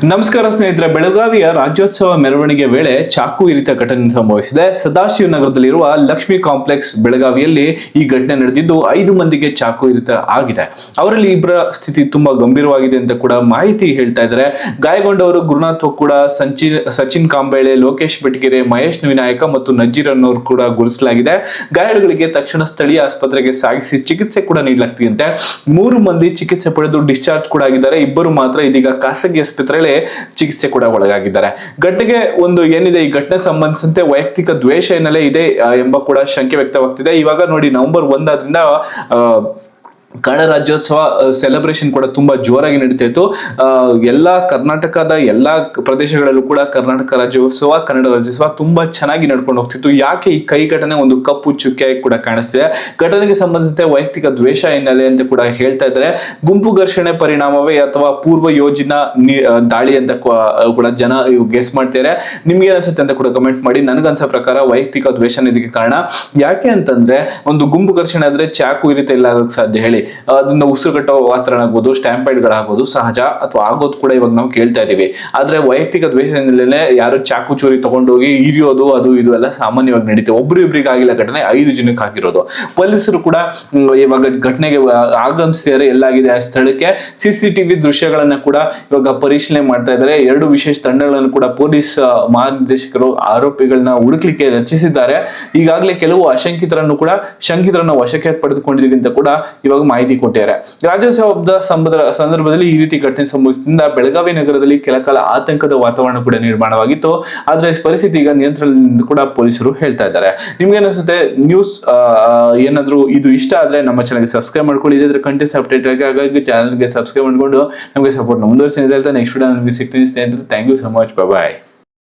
ನಮಸ್ಕಾರ ಸ್ನೇಹಿತರೆ, ಬೆಳಗಾವಿಯ ರಾಜ್ಯೋತ್ಸವ ಮೆರವಣಿಗೆ ವೇಳೆ ಚಾಕು ಇರಿತ ಘಟನೆ ಸಂಭವಿಸಿದೆ. ಸದಾಶಿವ ನಗರದಲ್ಲಿರುವ ಲಕ್ಷ್ಮಿ ಕಾಂಪ್ಲೆಕ್ಸ್ ಬೆಳಗಾವಿಯಲ್ಲಿ ಈ ಘಟನೆ ನಡೆದಿದ್ದು ಐದು ಮಂದಿಗೆ ಚಾಕು ಇರಿತ ಆಗಿದೆ. ಅವರಲ್ಲಿ ಇಬ್ಬರ ಸ್ಥಿತಿ ತುಂಬಾ ಗಂಭೀರವಾಗಿದೆ ಅಂತ ಕೂಡ ಮಾಹಿತಿ ಹೇಳ್ತಾ ಇದ್ದಾರೆ. ಗಾಯಗೊಂಡವರು ಗುರುನಾಥ್ ಕೂಡ ಸಂಚಿ, ಸಚಿನ್ ಕಾಂಬೇಳೆ, ಲೋಕೇಶ್ ಬೆಟಗೆರೆ ಮಹೇಶ್ ವಿನಾಯಕ ಮತ್ತು ನಜೀರ್ ಅನ್ನೋರು ಕೂಡ ಗುರುಸಲಾಗಿದೆ ಗಾಯಾಳುಗಳಿಗೆ ತಕ್ಷಣ ಸ್ಥಳೀಯ ಆಸ್ಪತ್ರೆಗೆ ಸಾಗಿಸಿ ಚಿಕಿತ್ಸೆ ಕೂಡ ನೀಡಲಾಗ್ತಿದೆ ಮೂರು ಮಂದಿ ಚಿಕಿತ್ಸೆ ಪಡೆದು ಡಿಸ್ಚಾರ್ಜ್ ಕೂಡ ಆಗಿದ್ದಾರೆ. ಇಬ್ಬರು ಮಾತ್ರ ಇದೀಗ ಖಾಸಗಿ ಆಸ್ಪತ್ರೆಯಲ್ಲಿ ಚಿಕಿತ್ಸೆ ಕೂಡ ಒಳಗಾಗಿದ್ದಾರೆ. ಘಟನೆಗೆ ಒಂದು ಏನಿದೆ, ಈ ಘಟನೆ ಸಂಬಂಧಿಸಿದಂತೆ ವೈಯಕ್ತಿಕ ದ್ವೇಷ ಏನಲ್ಲೇ ಇದೆ ಎಂಬ ಕೂಡ ಶಂಕೆ ವ್ಯಕ್ತವಾಗ್ತಿದೆ. ಇವಾಗ ನೋಡಿ, ನವೆಂಬರ್ ಒಂದಾದ್ರಿಂದ ಕನ್ನಡ ರಾಜ್ಯೋತ್ಸವ ಸೆಲೆಬ್ರೇಷನ್ ಕೂಡ ತುಂಬಾ ಜೋರಾಗಿ ನಡೀತಾ ಇತ್ತು. ಎಲ್ಲಾ ಕರ್ನಾಟಕದ ಎಲ್ಲಾ ಪ್ರದೇಶಗಳಲ್ಲೂ ಕೂಡ ಕರ್ನಾಟಕ ರಾಜ್ಯೋತ್ಸವ, ಕನ್ನಡ ರಾಜ್ಯೋತ್ಸವ ತುಂಬಾ ಚೆನ್ನಾಗಿ ನಡ್ಕೊಂಡು ಹೋಗ್ತಿತ್ತು. ಯಾಕೆ ಈ ಕೈ ಘಟನೆ ಒಂದು ಕಪ್ಪು ಚುಕ್ಕೆಯಾಗಿ ಕೂಡ ಕಾಣಿಸ್ತಿದೆ? ಘಟನೆಗೆ ಸಂಬಂಧಿಸಿದಂತೆ ವೈಯಕ್ತಿಕ ದ್ವೇಷ ಹಿನ್ನೆಲೆ ಅಂತ ಕೂಡ ಹೇಳ್ತಾ ಇದ್ದಾರೆ. ಗುಂಪು ಘರ್ಷಣೆ ಪರಿಣಾಮವೇ ಅಥವಾ ಪೂರ್ವ ಯೋಜನಾ ದಾಳಿ ಅಂತ ಕೂಡ ಜನ ಗೆಸ್ ಮಾಡ್ತಾರೆ ನಿಮ್ಗೆ ಅನ್ಸುತ್ತೆ ಅಂತ ಕೂಡ ಕಮೆಂಟ್ ಮಾಡಿ. ನನಗನ್ಸೋ ಪ್ರಕಾರ ವೈಯಕ್ತಿಕ ದ್ವೇಷ ಇದಕ್ಕೆ ಕಾರಣ. ಯಾಕೆ ಅಂತಂದ್ರೆ, ಒಂದು ಗುಂಪು ಘರ್ಷಣೆ ಆದ್ರೆ ಚಾಕು ಇರುತ್ತೆ, ಇಲ್ಲ ಎಲ್ಲ ಸಾಧ್ಯ ಹೇಳಿ. ಅದನ್ನ ಉಸಿರು ಕಟ್ಟೋ ವಾತಾವರಣ ಆಗ್ಬೋದು ಸ್ಟ್ಯಾಂಪೈಡ್ಗಳಾಗ್ಬೋದು ಸಹಜ ಅಥವಾ ಆಗೋದು ಕೂಡ ಇವಾಗ ನಾವು ಕೇಳ್ತಾ ಇದೀವಿ. ಆದ್ರೆ ವೈಯಕ್ತಿಕ ದ್ವೇಷದಿಂದಲೇ ಯಾರು ಚಾಕು ಚೂರಿ ತಗೊಂಡೋಗಿ ಇರಿಯೋದು ಅದು, ಇದು ಎಲ್ಲ ಸಾಮಾನ್ಯವಾಗಿ ನಡೆಯುತ್ತೆ ಒಬ್ರು ಇಬ್ರಿಗೆ ಆಗಿಲ್ಲ ಘಟನೆ ಐದು ಜನಕ್ಕೆ ಆಗಿರೋದು. ಪೊಲೀಸರು ಕೂಡ ಇವಾಗ ಘಟನೆಗೆ ಆಗಮಿಸಿದರೆ ಎಲ್ಲಾಗಿದೆ ಆ ಸ್ಥಳಕ್ಕೆ. ಸಿಸಿಟಿವಿ ದೃಶ್ಯಗಳನ್ನ ಕೂಡ ಇವಾಗ ಪರಿಶೀಲನೆ ಮಾಡ್ತಾ ಇದ್ದಾರೆ ಎರಡು ವಿಶೇಷ ತಂಡಗಳನ್ನು ಕೂಡ ಪೊಲೀಸ್ ಮಹಾನಿರ್ದೇಶಕರು ಆರೋಪಿಗಳನ್ನ ಹುಡುಕ್ಲಿಕ್ಕೆ ರಚಿಸಿದ್ದಾರೆ. ಈಗಾಗಲೇ ಕೆಲವು ಅಶಂಕಿತರನ್ನು ಕೂಡ, ಶಂಕಿತರನ್ನ ವಶಕ್ಕೆ ಪಡೆದುಕೊಂಡಿದ್ದೀವಿ ಅಂತ ಕೂಡ ಇವಾಗ ಮಾಹಿತಿ ಕೊಟ್ಟಿದ್ದಾರೆ. ರಾಜ್ಯೋತ್ಸವ ಹಬ್ಬದ ಸಂದರ್ಭದಲ್ಲಿ ಈ ರೀತಿ ಘಟನೆ ಸಂಭವಿಸಿದಿಂದ ಬೆಳಗಾವಿ ನಗರದಲ್ಲಿ ಕೆಲ ಕಾಲ ಆತಂಕದ ವಾತಾವರಣ ಕೂಡ ನಿರ್ಮಾಣವಾಗಿತ್ತು. ಆದ್ರೆ ಪರಿಸ್ಥಿತಿ ಈಗ ನಿಯಂತ್ರಣದಿಂದ ಕೂಡ ಪೊಲೀಸರು ಹೇಳ್ತಾ ಇದ್ದಾರೆ. ನಿಮ್ಗೆ ಅನಿಸುತ್ತೆ ನ್ಯೂಸ್ ಏನಾದ್ರು ಇದು ಇಷ್ಟ ಆದ್ರೆ ನಮ್ಮ ಚಾನಲ್ಗೆ ಸಬ್ಸ್ಕ್ರೈಬ್ ಮಾಡ್ಕೊಳ್ಳಿ. ಇದ್ರೆ ಕಂಟೆಂಟ್ಸ್ ಅಪ್ಡೇಟ್ ಆಗಿ ಹಾಗಾಗಿ ಚಾನಲ್ಗೆ ಸಬ್ಸ್ಕ್ರೈಬ್ ಮಾಡ್ಕೊಂಡು ನಮಗೆ ಸಪೋರ್ಟ್ ಮುಂದುವರಿಸಿ ನೆಕ್ಸ್ಟ್ ವಿಡಿಯೋ ಸಿಗ್ತೀನಿ ಸ್ನೇಹಿತರೆ. Thank you so much bye